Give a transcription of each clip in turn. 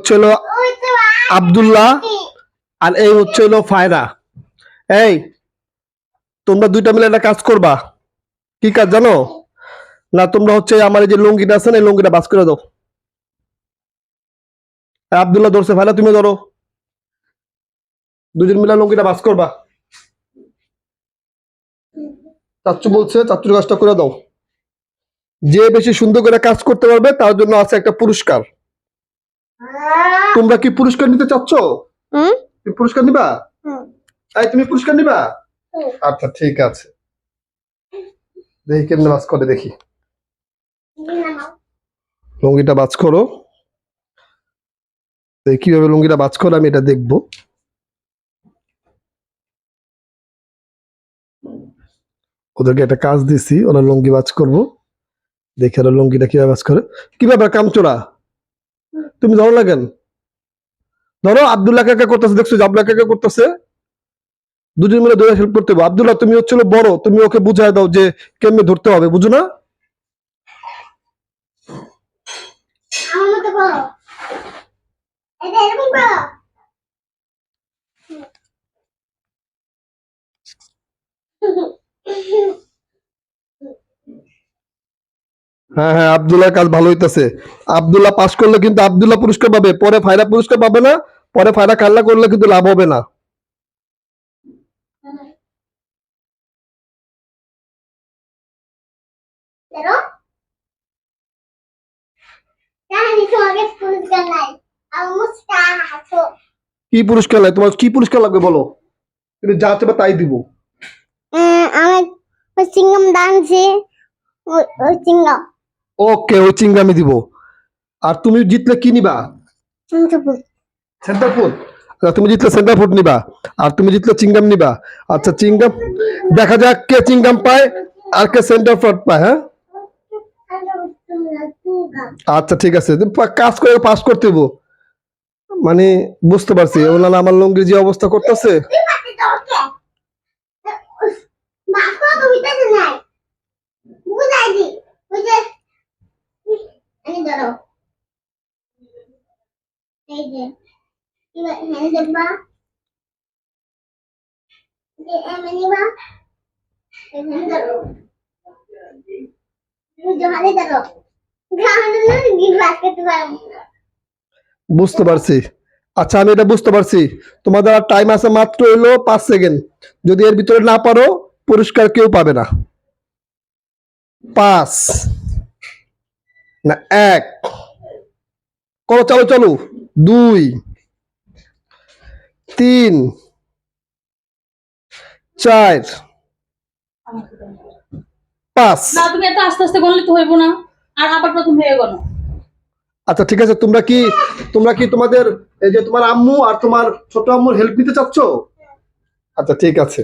হচ্ছে হলো আব্দুল্লাহ আর এই হচ্ছে হলো ফায়দা। এই, তোমরা দুইটা মিলে একটা কাজ করবা। কি কাজ জানো? না, তোমরা হচ্ছে আমার এই যে লুঙ্গিটা আছে না, এই লুঙ্গিটা বাস করে দাও। আব্দুল্লাহ ধরছে, ফায়দা তুমি ধরো। দুজন মিলে লুঙ্গিটা বাস করবা। চাচ্চু বলছে, চাচ্চুর কাজটা করে দাও। যে বেশি সুন্দর করে কাজ করতে পারবে, তার জন্য আছে একটা পুরস্কার। তোমরা কি পুরস্কার নিতে চাচ্ছ? তুমি পুরস্কার নিবা। এই তুমি পুরস্কার নিবা? আচ্ছা ঠিক আছে। দেখি কেমনে বাজ করে দেখি। লুঙ্গিটা বাজ করো। দেখি কীভাবে লুঙ্গিটা বাজ করে আমি এটা দেখব। ওদেরকে একটা কাজ দিছি ওরা লুঙ্গি বাজ করব। দেখে ওরা লুঙ্গিটা কীভাবে বাজ করে। কি ব্যাপার কামচোরা? তুমি ধরো না কেন? ধরো আবদুল্লাহ কাকা করতেছে, দেখছ আব্দুল্লাহ কাকা করতেছে? দুজন মিলে ধরে হেল্প করতে হবে। আবদুল্লাহ, তুমি হচ্ছিল বড়, তুমি ওকে বুঝায় দাও যে কেমনে ধরতে হবে, বুঝো না? আমার বড়। এটা এরকম করো হ্যাঁ হ্যাঁ আব্দুল্লাহ কাজ ভালো হইতাছে। আব্দুল্লাহ পাস করলে কিন্তু আব্দুল্লাহ পুরস্কার পাবে পরে ফায়দা পুরস্কার পাবে না পরে ফায়দা কান্না করলে কিন্তু লাভ হবে না। কি পুরস্কার লাগে তোমার কি পুরস্কার লাগবে বলো? তুমি যা চাবে তাই দিব। ওই সিঙ্গাম ডান্সে সিঙ্গাম ওকে ওই চিংড়ি আমি দিব। আর তুমি জিতলে কি নিবা? সেন্টার ফুড আচ্ছা তুমি জিতলে সেন্টার ফুড নিবা। আর তুমি জিতলে চিংগাম নিবা। আচ্ছা চিংগাম দেখা যাক কে চিংগাম পায় আর কে সেন্টার ফুড পায় হ্যাঁ? আচ্ছা ঠিক আছে। তুমি কাজ করে পাস করতে মানে বুঝতে পারছি। ওলা আমার লঙ্গির যে অবস্থা করতেছে তুই পাতে দরকে মাকো তো বিতাতে নাই বুঝাই দি বুঝে আমি ধরো এই যে, এবার হ্যাঁ দেখবা। যে এমনি বা এখানে ধরো। জমালে ধরো। বুঝতে পারছি। আচ্ছা আমি এটা বুঝতে পারছি। তোমাদের আর টাইম আছে মাত্র হইল পাঁচ সেকেন্ড যদি এর ভিতরে না পারো, পুরস্কার কেউ পাবে না। পাঁচ। না এক। করো চলো চলো? দুই। তিন। চার। পাঁচ। না তুমি এত আস্তে আস্তে গণলে তো হইব না। আর আবার প্রথম হয়ে গেল। আচ্ছা ঠিক আছে তোমরা কি তোমরা কি তোমাদের এই যে তোমার আম্মু আর তোমার ছোট আম্মুর হেল্প নিতে চাচ্ছ? আচ্ছা ঠিক আছে।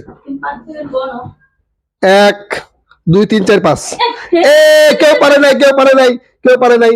এক দুই তিন চার পাঁচ। এ কেউ পারে নাই কেউ পারে নাই। কেউ পারে নাই।